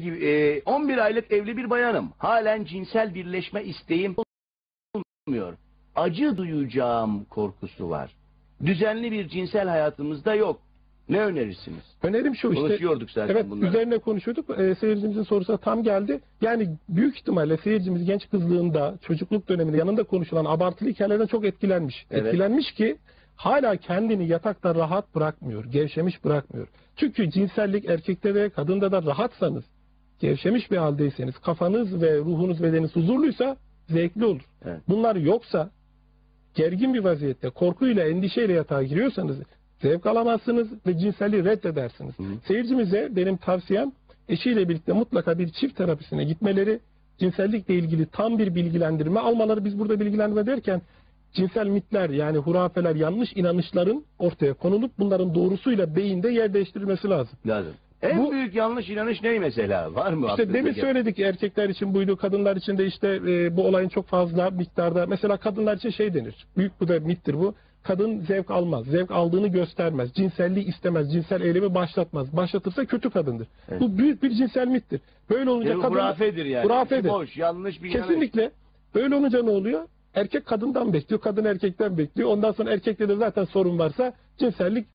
gibi, e, 11 aylık evli bir bayanım. Halen cinsel birleşme isteğim olmuyor. Acı duyacağım korkusu var. Düzenli bir cinsel hayatımızda yok. Ne önerirsiniz? Önerim şu işte. Konuşuyorduk zaten Evet bunları. üzerine konuşuyorduk. Ee, seyircimizin sorusuna tam geldi. Yani büyük ihtimalle seyircimiz genç kızlığında, çocukluk döneminde yanında konuşulan abartılı hikayelerden çok etkilenmiş. Evet. Etkilenmiş ki hala kendini yatakta rahat bırakmıyor. Gevşemiş bırakmıyor. Çünkü cinsellik erkekte de kadında da rahatsanız, gevşemiş bir haldeyseniz, kafanız ve ruhunuz bedeniniz huzurluysa zevkli olur. Evet. Bunlar yoksa gergin bir vaziyette, korkuyla, endişeyle yatağa giriyorsanız zevk alamazsınız ve cinselliği reddedersiniz. Hı. Seyircimize benim tavsiyem eşiyle birlikte mutlaka bir çift terapisine gitmeleri, cinsellikle ilgili tam bir bilgilendirme almaları. Biz burada bilgilendirme derken cinsel mitler yani hurafeler, yanlış inanışların ortaya konulup bunların doğrusuyla beyinde yer değiştirilmesi lazım. Lazım. En Bu- büyük yanlış inanış ne mesela? Var mı? İşte demin söyledik erkekler için buydu, kadınlar için de işte e, bu olayın çok fazla miktarda. Mesela kadınlar için şey denir. Büyük bu da mittir bu. Kadın zevk almaz, zevk aldığını göstermez, cinselliği istemez, cinsel eylemi başlatmaz. Başlatırsa kötü kadındır. Evet. Bu büyük bir cinsel mittir. Böyle olunca Bir kadın hurafedir yani. Hurafedir. Boş, yanlış bir inanış. kesinlikle böyle olunca ne oluyor? Erkek kadından bekliyor, kadın erkekten bekliyor. Ondan sonra erkekte de zaten sorun varsa cinsellik